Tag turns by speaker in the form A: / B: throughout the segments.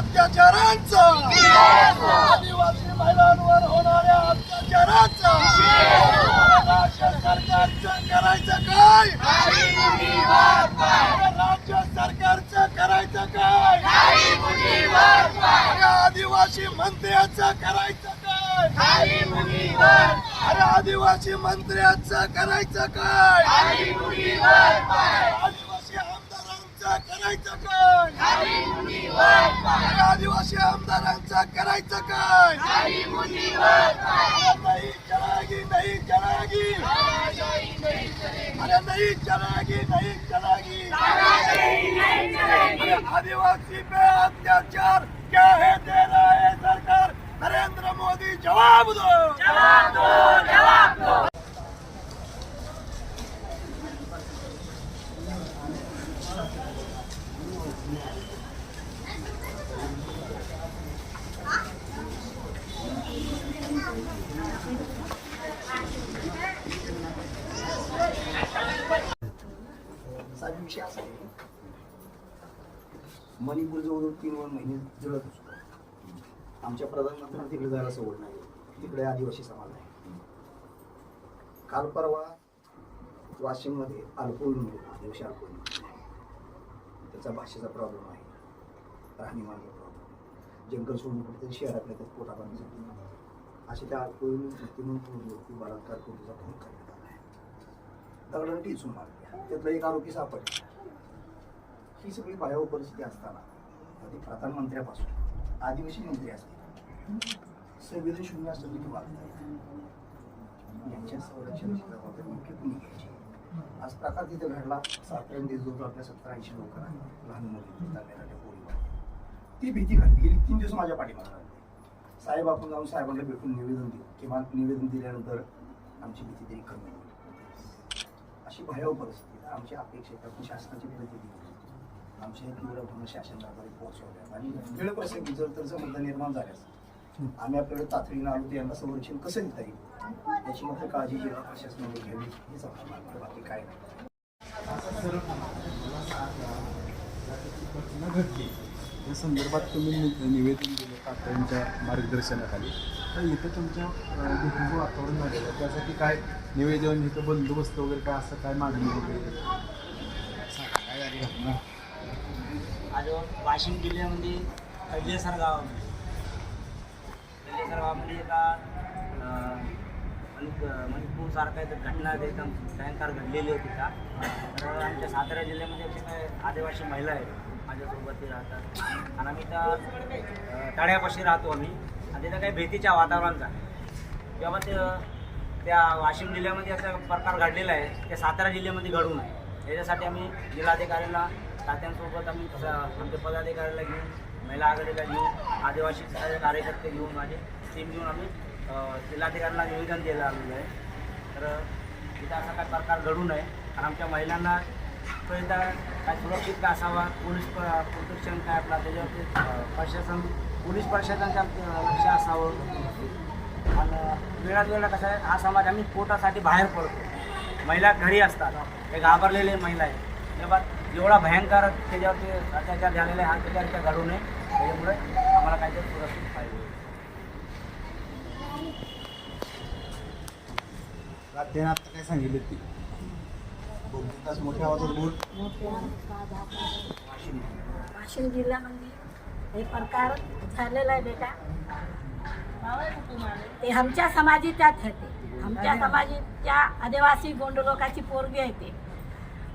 A: अत्याचारांचा. आदिवासी महिलांवर होणाऱ्या अत्याचारांचा. राज्य सरकारचं करायचं काय? राज्य सरकारचं करायचं काय? आदिवासी मंत्र्याचं करायचं काय? अरे आदिवासी मंत्र्याचं करायचं काय? करायचं काय? आदिवासी आमदारांचं करायचं काय? नाही चलागी नाही चलागी. अरे नहीं चलागी नहीं चलागी. आदिवासी पे अत्याचार क्या है दे रहा है सरकार? नरेंद्र मोदी जवाब दो जवाब दो जवाब दो
B: साधी विषय आहे मणिपूर जवळजवळ तीन वर महिने जळत असतो. आमच्या प्रधानमंत्र्यांना तिकडे जायला सवड नाही. तिकडे आदिवासी समाज आहे. काल परवा वाशिममध्ये अल्पवयीन आदिवासी अल्पवयीन त्याचा भाषेचा प्रॉब्लेम आहे. राहणीमानाचा प्रॉब्लेम जंगल सोडून कुठेतरी शहरातल्या त्यात पोटा पाण्यासाठी असे त्या अल्पवयीन व्यक्तींनी बलात्कार करून त्याचा फोन करण्यात आला आहे. दगडाने टिचून मारल्या त्यातला एक आरोपी सापडला. ही सगळी भयावह परिस्थिती असताना आधी प्रधानमंत्र्यापासून आदिवासी मंत्री असतील संवेदन शून्य असतं किती वागतात यांच्या संरक्षणाची जबाबदारी मुख्य कोणी घ्यायची आज प्रकार तिथे घडला साताऱ्यामध्ये जवळ आपल्या सत्तर ऐंशी लोकांना लहान मुली ती भीती घडली गेली तीन दिवस माझ्या पाठीमागे साहेब आपण जाऊन साहेबांना भेटून निवेदन देऊ. किंवा निवेदन दिल्यानंतर आमची भीती तरी कमी होईल. अशी भयावह परिस्थिती. आमच्या आमची अपेक्षा आपण शासनाची प्रतिनिधी आमच्या हे तीव्र गुन्हा शासन पोहोचवल्या आणि वेळ प्रसंगी जर तर समजा निर्माण झाल्यास आम्ही आपल्याकडे तातडीनं आलो तर यांना संरक्षण कसं देता येईल? याची मात्र काळजी जिल्हा प्रशासनाने घ्यावी. हेच आपलं बाकी काय
C: घटना घडली या संदर्भात तुम्ही निवेदन दिलं तात्यांच्या मार्गदर्शनाखाली? तर इथं तुमच्या भेटीचं वातावरण झालेलं आहे. त्यासाठी काय निवेदन इथं बंदोबस्त वगैरे काय असं काय मागणी वगैरे? काय झाली
D: आज वाशिम जिल्ह्यामध्ये कैलेसर गावामध्ये. कैलेसर गावामध्ये एका अं, मणिप मणिपूरसारखा एक घटना एकदम भयंकर घडलेली होती का? तर आमच्या सातारा जिल्ह्यामध्ये असे काय आदिवासी महिला आहेत माझ्यासोबत ते राहतात. आणि आम्ही त्या तळ्यापाशी राहतो आम्ही. आणि तिथं काही भीतीच्या वातावरणाचा किंवा ते त्या वाशिम जिल्ह्यामध्ये असा प्रकार घडलेला आहे ते सातारा जिल्ह्यामध्ये घडू आहे. त्याच्यासाठी आम्ही जिल्हाधिकाऱ्यांना तात्यांसोबत आम्ही स- आमच्या पदाधिकाऱ्याला घेऊन महिला आघाडीला घेऊन आदिवासी कार्यकर्ते घेऊन माझे टीम घेऊन आम्ही जिल्हाधिकाऱ्यांना निवेदन दिलं आलेलं आहे. तर तिथं असा काय प्रकार घडू नये कारण आमच्या महिलांना तो एकदा काय सुरक्षित का असावा पोलीस प- प्रोटेक्शन काय आपला त्याच्यावरती प्रशासन पोलीस प्रशासनाचं आमचं लक्ष असावं. आणि वेळात वेळा कसं आहे हा समाज आम्ही पोटासाठी बाहेर पडतो. महिला घरी असतात. हे घाबरलेले महिला आहेत. तेव्हा एवढा भयंकर त्याच्यावरती अत्याचार झालेला आहे हा त्याच्यावरती घडू नये. त्याच्यामुळे आम्हाला काहीतरी सुरक्षित पाहिजे.
C: आता काय सांगितलं ती?
B: दोन तास मोठ्या आवाजात बोल.
E: वाशिम. जिल्ह्यामध्ये हे प्रकार झालेला आहे बेटा. ते आमच्या समाजाच्याच आहे ते आमच्या समाजाच्या आदिवासी गोंड लोकांची पोरगी आहे ते.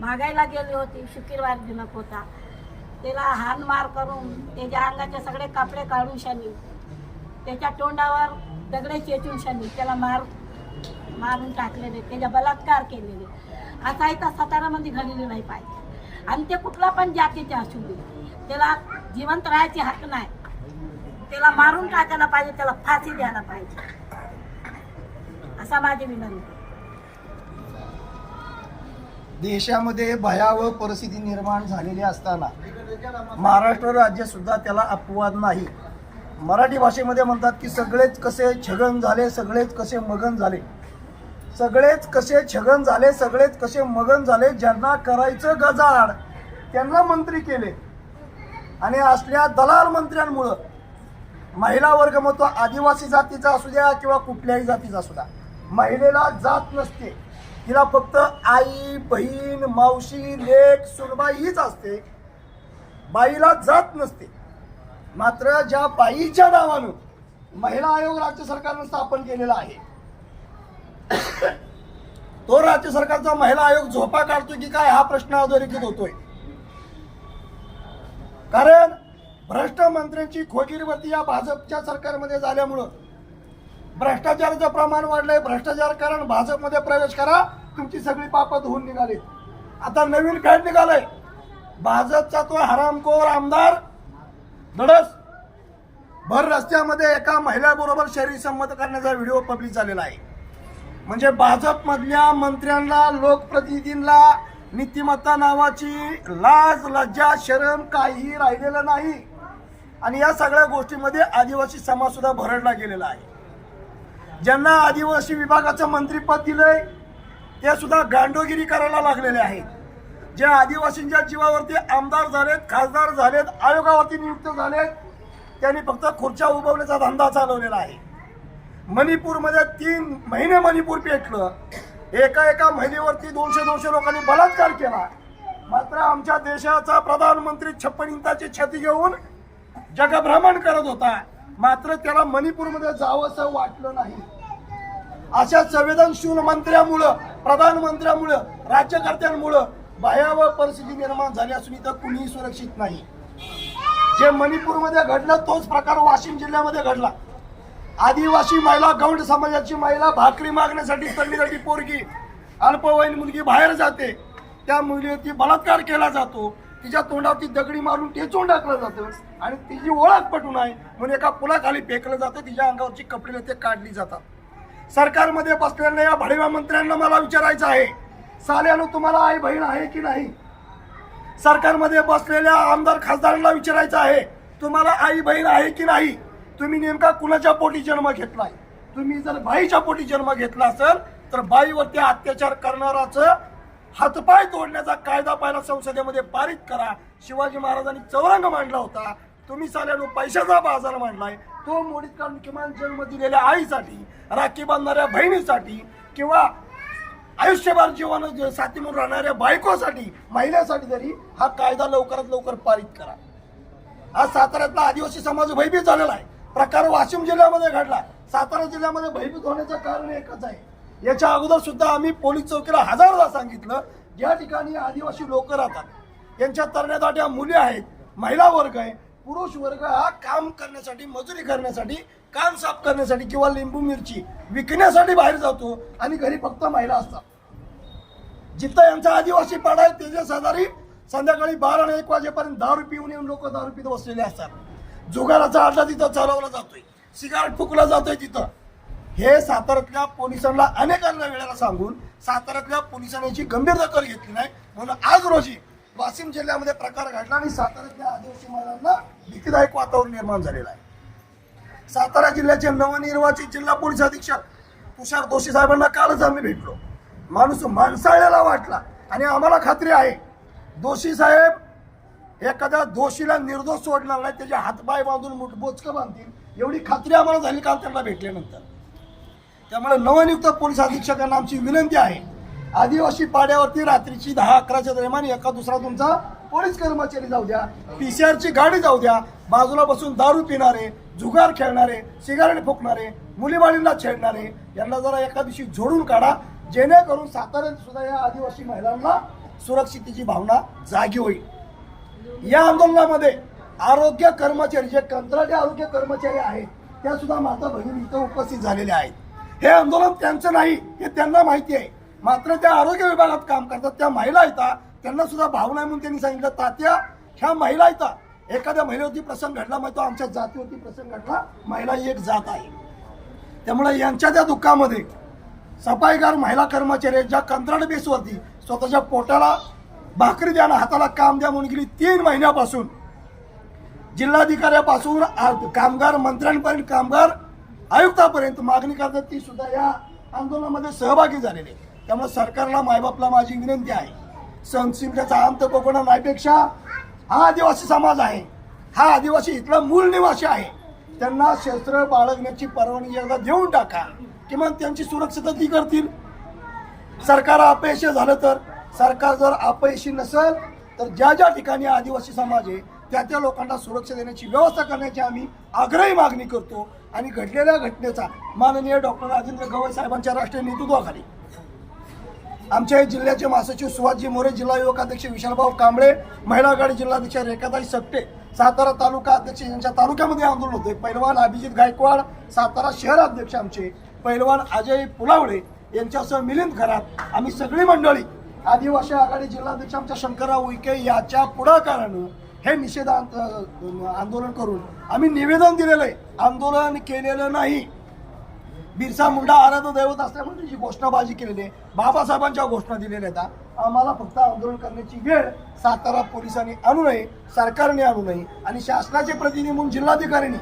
E: मागायला गेली होती शुक्रवार दिनक होता. त्याला हान मार करून त्याच्या अंगाचे सगळे कपडे काढून शानी त्याच्या तोंडावर दगडे चेचून शानी त्याला मार मारून टाकलेले त्याच्या बलात्कार केलेले. असा इथं सातारामध्ये घडलेलं नाही पाहिजे. आणि ते कुठला पण जातीचे असू दे. त्याला जिवंत राहायची हक्क नाही. त्याला मारून टाकायला पाहिजे त्याला फाशी द्यायला पाहिजे. असा माझी विनंती.
B: देशामध्ये भयावह परिस्थिती निर्माण झालेली असताना महाराष्ट्र राज्य सुद्धा त्याला अपवाद नाही. मराठी भाषेमध्ये म्हणतात की सगळेच कसे छगन झाले सगळेच कसे मगन झाले. सगळेच कसे छगन झाले सगळेच कसे मगन झाले ज्यांना करायचं गजाड त्यांना मंत्री केले. आणि असल्या दलाल मंत्र्यांमुळं महिला वर्ग मग तो आदिवासी जातीचा असू द्या किंवा कुठल्याही जातीचा असू द्या महिलेला जात नसते. तिला फक्त आई बहीण मावशी लेख सुनबाई हीच असते. बाईला जात नसते. मात्र ज्या बाईच्या नावानं महिला आयोग राज्य सरकारनं स्थापन केलेला आहे तो राज्य सरकारचा महिला आयोग झोपा काढतोय की काय हा प्रश्न अधोरेखित होतोय. कारण भ्रष्ट मंत्र्यांची खोगीरवरती या भाजपच्या सरकारमध्ये झाल्यामुळं भ्रष्टाचाराचं प्रमाण वाढलंय. भ्रष्टाचार कारण भाजपमध्ये प्रवेश करा तुमची सगळी पापत धुवून निघाली. आता नवीन खेळ निघालाय. भाजपचा तो हरामखोर आमदार धडस. भर रस्त्यामध्ये एका महिलाबरोबर शरीर संमत करण्याचा व्हिडिओ पब्लिक झालेला आहे. म्हणजे भाजपमधल्या मंत्र्यांना लोकप्रतिनिधींना नीतिमत्ता नावाची लाज लज्जा शरम काहीही राहिलेलं नाही. आणि या सगळ्या गोष्टीमध्ये आदिवासी समाज सुद्धा भरडला गेलेला आहे. ज्यांना आदिवासी विभागाचं मंत्रीपद दिलंय ते सुद्धा गांडोगिरी करायला लागलेले आहेत. जे आदिवासींच्या जीवावरती आमदार झालेत खासदार झालेत आयोगावरती नियुक्त झालेत त्यांनी फक्त खुर्च्या उभवण्याचा धंदा चालवलेला आहे. मणिपूरमध्ये तीन महिने मणिपूर पेटलं एका एका महिलेवरती दोनशे दोनशे लोकांनी बलात्कार केला. मात्र आमच्या देशाचा प्रधानमंत्री छप्पन इंचाची छती घेऊन जगभ्रमण करत होता. मात्र त्याला मणिपूरमध्ये जावंसं वाटलं नाही. अशा संवेदनशील मंत्र्यामुळं प्रधानमंत्र्यामुळं राज्यकर्त्यांमुळं भयावह परिस्थिती निर्माण झाली असून इथं कुणीही सुरक्षित नाही. जे मणिपूरमध्ये घडलं तोच प्रकार वाशिम जिल्ह्यामध्ये घडला. आदिवासी महिला गौंड समाजाची महिला भाकरी मागण्यासाठी तळणीसाठी पोरगी अल्पवयीन मुलगी बाहेर जाते. त्या मुलीवरती बलात्कार केला जातो. तिच्या तोंडावरती दगडी मारून टेचून टाकलं जातं. आणि तिची ओळख पटून आहे म्हणून एका पुलाखाली फेकलं जातं. तिच्या अंगावरची कपडे ते काढली जातात. सरकारमध्ये बसलेल्या या भडव्या मंत्र्यांना मला विचारायचं आहे. साल्यानं तुम्हाला आई बहीण आहे की नाही? सरकारमध्ये बसलेल्या आमदार खासदारांना विचारायचं आहे. तुम्हाला आई बहीण आहे की नाही? तुम्ही नेमका कुणाच्या पोटी जन्म घेतलाय? तुम्ही जर बाईच्या पोटी जन्म घेतला असेल तर बाईवरती अत्याचार करणाराचं हातपाय तोडण्याचा कायदा पहिला संसदेमध्ये पारित करा. शिवाजी महाराजांनी चौरंग मांडला होता. तुम्ही साल्यानो पैशाचा बाजार मांडलाय. तो मोडीत काढून किमान जन्म दिलेल्या आईसाठी राखी बांधणाऱ्या बहिणीसाठी किंवा आयुष्यभर जीवन साथी म्हणून राहणाऱ्या बायकोसाठी महिलेसाठी तरी हा कायदा लवकरात लवकर पारित करा. आज साताऱ्यातला आदिवासी समाज भयभीत झालेला आहे. प्रकार वाशिम जिल्ह्यामध्ये घडला. सातारा जिल्ह्यामध्ये भयभीत होण्याचं कारण एकच आहे. याच्या अगोदर सुद्धा आम्ही पोलीस चौकीला हजारदा सांगितलं. ज्या ठिकाणी आदिवासी लोक राहतात यांच्या तरण्यादाट्या मुली आहेत महिला वर्ग आहे पुरुष वर्ग हा काम करण्यासाठी मजुरी करण्यासाठी काम साफ करण्यासाठी किंवा लिंबू मिरची विकण्यासाठी बाहेर जातो आणि घरी फक्त महिला असतात. जिथं यांचा आदिवासी पाडा आहे त्याच्या साधारी संध्याकाळी बारा आणि एक वाजेपर्यंत दारू पिऊन येऊन लोक दारू पित बसलेले असतात. जुगाराचा अड्डा तिथं चालवला जातोय. सिगारेट फुकला जातोय तिथं. हे साताऱ्यातल्या पोलिसांना अनेकांना वेळेला सांगून साताऱ्यातल्या पोलिसांनी याची गंभीर दखल घेतली नाही. म्हणून आज रोजी वाशिम जिल्ह्यामध्ये प्रकार घडला आणि साताऱ्यातल्या आदिवासी महिलांना भीतीदायक वातावरण निर्माण झालेलं आहे. सातारा जिल्ह्याचे नवनिर्वाचित जिल्हा पोलीस अधीक्षक तुषार दोषी साहेबांना कालच आम्ही भेटलो. माणूस माणसाळ्याला वाटला. आणि आम्हाला खात्री आहे दोषी साहेब एखाद्या दोषीला निर्दोष सोडणार नाही त्याचे हातपाय बांधून मुठ बोचकं बांधतील. एवढी खात्री आम्हाला झाली काल त्यांना भेटल्यानंतर. त्यामुळे नवनियुक्त पोलीस अधीक्षकांना आमची विनंती आहे आदिवासी पाड्यावरती रात्रीची दहा अकराच्या दरम्यान एका दुसरा तुमचा पोलीस कर्मचारी जाऊ द्या टी सी आरची गाडी जाऊ द्या बाजूला बसून दारू पिणारे जुगार खेळणारे सिगारेट फुकणारे मुलीबाळींना छेडणारे यांना जरा एका दिवशी झोडून काढा जेणेकरून साताऱ्यात सुद्धा या आदिवासी महिलांना सुरक्षितेची भावना जागी होईल. या आंदोलनामध्ये आरोग्य कर्मचारी जे कंत्राटी आरोग्य कर्मचारी आहेत त्या सुद्धा माता भगिनी इथं उपस्थित झालेल्या आहेत. हे आंदोलन त्यांचं नाही हे त्यांना माहिती आहे. मात्र त्या आरोग्य विभागात काम करतात. त्या महिला येतात त्यांना सुद्धा भावना म्हणून त्यांनी सांगितलं. तात्या ह्या महिला येतात एखाद्या महिलेवरती प्रसंग घडला मग तो आमच्या जातीवरती प्रसंग घडला महिला ही एक जात आहे. त्यामुळे यांच्या त्या दुःखामध्ये सफाईगार महिला कर्मचारी आहेत, ज्या कंत्राट बेसवरती स्वतःच्या पोटाला भाकरी द्या ना हाताला काम द्या म्हणून गेली तीन महिन्यापासून. जिल्हाधिकाऱ्यापासून कामगार मंत्र्यांपर्यंत कामगार आयुक्तापर्यंत मागणी करतात ती सुद्धा या आंदोलनामध्ये सहभागी झालेले त्यामुळे सरकारला मायबापला माझी विनंती आहे. सहनशीलतेचा अंत कोकणा नाहीपेक्षा हा आदिवासी समाज आहे. हा आदिवासी इथला मूळ निवासी आहे. त्यांना शस्त्र बाळगण्याची परवानगी एकदा देऊन टाका किमान त्यांची सुरक्षितता ती करतील. सरकार अपयश झालं तर सरकार जर अपयशी नसेल तर ज्या ज्या ठिकाणी आदिवासी समाज आहे त्या त्या लोकांना सुरक्षा देण्याची व्यवस्था करण्याची आम्ही आग्रही मागणी करतो. आणि घडलेल्या घटनेचा माननीय डॉक्टर राजेंद्र गवई साहेबांच्या राष्ट्रीय नेतृत्वाखाली. आमच्या जिल्ह्याचे महासचिव सुभाषजी मोरे जिल्हा युवक अध्यक्ष विशालभाऊ कांबळे महिला आघाडी जिल्हाध्यक्ष रेखाताई सप्टे सातारा तालुका अध्यक्ष यांच्या तालुक्यामध्ये आंदोलन होते पैलवान अभिजित गायकवाड सातारा शहर अध्यक्ष आमचे पैलवान अजय पुलावडे यांच्यासह मिलिंद घरात आम्ही सगळी मंडळी आदिवासी आघाडी जिल्हाध्यक्ष आमच्या शंकरराव उईके याच्या पुढाकारानं हे निषेध आंदोलन करून आम्ही निवेदन दिलेलं आहे. आंदोलन केलेलं नाही. बिरसा मुंडा आराध्य दैवत असल्यामुळे जी घोषणाबाजी केलेली आहे. बाबासाहेबांच्या घोषणा दिलेल्या आहेत. आम्हाला फक्त आंदोलन करण्याची वेळ सातारा पोलिसांनी आणू नये सरकारने आणू नये आणि शासनाचे प्रतिनिधी म्हणून जिल्हाधिकाऱ्यांनी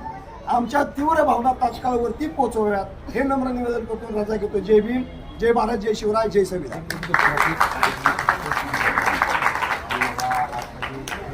B: आमच्या तीव्र भावना तात्काळवरती पोहोचवाव्यात हे नम्र निवेदन करतो रजा घेतो. जय भीम. जय भारत जय शिवराय जय संविधान